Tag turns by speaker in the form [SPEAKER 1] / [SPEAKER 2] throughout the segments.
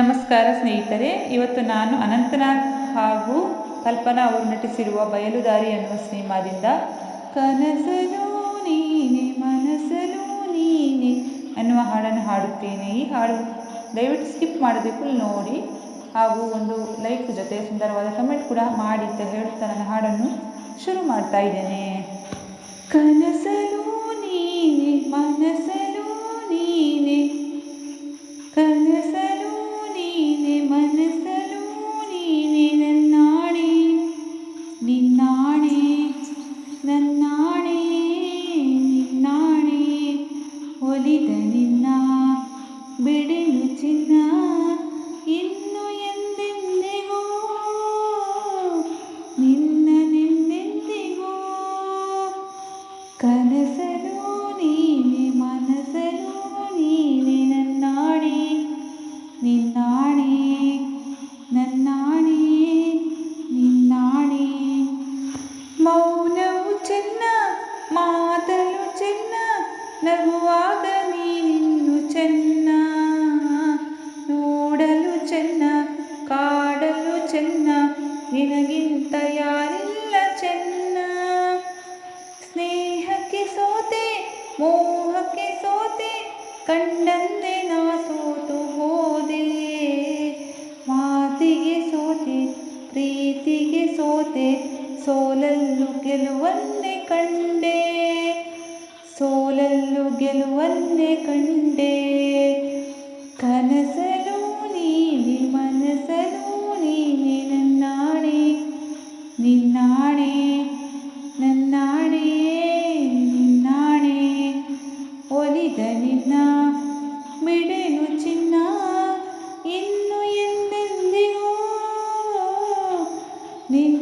[SPEAKER 1] ನಮಸ್ಕಾರ ಸ್ನೇಹಿತರೆ, ಇವತ್ತು ನಾನು ಅನಂತನಾಗ್ ಹಾಗೂ ಕಲ್ಪನಾ ಅವರು ನಟಿಸಿರುವ ಬಯಲುದಾರಿ ಅನ್ನುವ ಸಿನಿಮಾದಿಂದ ಕನಸಲು ನೀನೆ ಮನಸಲು ನೀನೆ ಅನ್ನುವ ಹಾಡನ್ನು ಹಾಡುತ್ತೇನೆ. ಈ ಹಾಡು ದಯವಿಟ್ಟು ಸ್ಕಿಪ್ ಮಾಡದೆ ಫುಲ್ ನೋಡಿ ಹಾಗೂ ಒಂದು ಲೈಕ್ ಜೊತೆ ಸುಂದರವಾದ ಕಮೆಂಟ್ ಕೂಡ ಮಾಡಿ ಅಂತ ಹೇಳುತ್ತಾ ನನ್ನ ಹಾಡನ್ನು ಶುರು ಮಾಡ್ತಾ ಇದ್ದೇನೆ. ಕನಸಲು ನನ್ನಾಣೆ, ನಿನ್ನಾಣೆ, ಒಲಿದ ನಿನ್ನ ಬಿಡಿಲು ಚಿನ್ನ, ಇನ್ನು ಎಂದೆಂದಿಗೋ, ನಿನ್ನ ನಿನ್ನೆಂದಿಗೋ ಕನಸಲು ನೀನೆ ಮನಸ್ಸಲು ನೀನೆ ನನ್ನಾಣೆ, ನಿನ್ನಾಣೆ, ನನ್ನಾಣೆ ಮೌನವು ಕಂಡಂದೆ ನಾ ಸೋತು ಹೋದೆ ಮಾತಿಗೆ ಸೋತೆ ಪ್ರೀತಿಗೆ ಸೋತೆ ಸೋಲಲ್ಲೂ ಗೆಲುವನ್ನೇ ಕಂಡೆ ಸೋಲಲ್ಲೂ ಗೆಲುವನ್ನೇ ಕಂಡೆ ಕನಸಲು ನೀನೆ ಮನಸ್ಸಲು ನೀನೆ ನನ್ನಾಣೆ ನಿನ್ನಾಣೆ ನನ್ನಾಣೆ ನಿನ್ನ ಮಿಡೆನು ಚಿನ್ನ ಇನ್ನು ಎಂದೆಂದಿಗೂ ನಿನ್ನ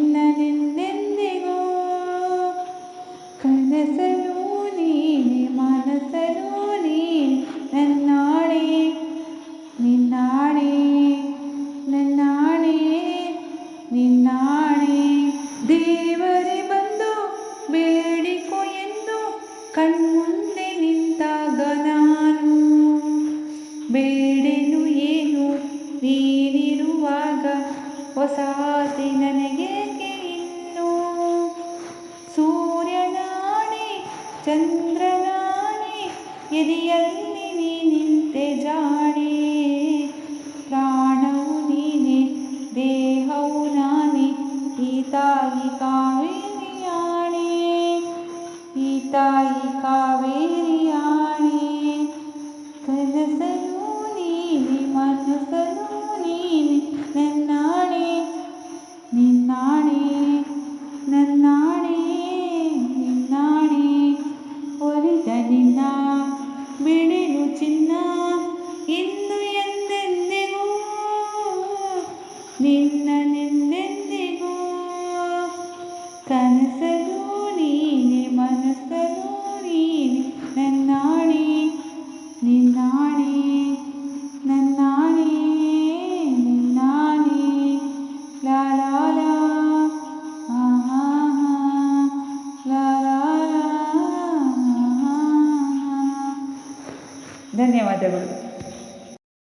[SPEAKER 1] ನಾನು ಬೇಡೆನು ಏನು? ನೀನಿರುವಾಗ ಹೊಸ ನನಗೆ ಇನ್ನು? ಸೂರ್ಯನಾಣೆ, ಚಂದ್ರನಾಣೆ, ಎದೆಯಲ್ಲಿ ನೀ ನಿಂತೆ ಜಾಣೆ. ಪ್ರಾಣವು ನೀನೆ, ದೇಹವು ನಾನೇ ಈ ತಾಯಿ ಕಾವೇರಿಯಾಣೆ ಈ ತಾಯಿ ಕಾವೇರಿಯಾಣೆ മനസ്സനു ನೀನೆ ಮನಸ್ಸನು ನೀನೆ ನನ್ನಾಣೆ ನಿನ್ನಾಣೆ ನನ್ನಾಣೆ ನಿನ್ನಾಣೆ ಒಲಿದ ನಿನ್ನ ಬಿಳಿಲು ಚಿನ್ನ ಇನ್ನು ಎಂದೆಂದಿಗೂ ನಿನ್ನ ಧನ್ಯವಾದಗಳು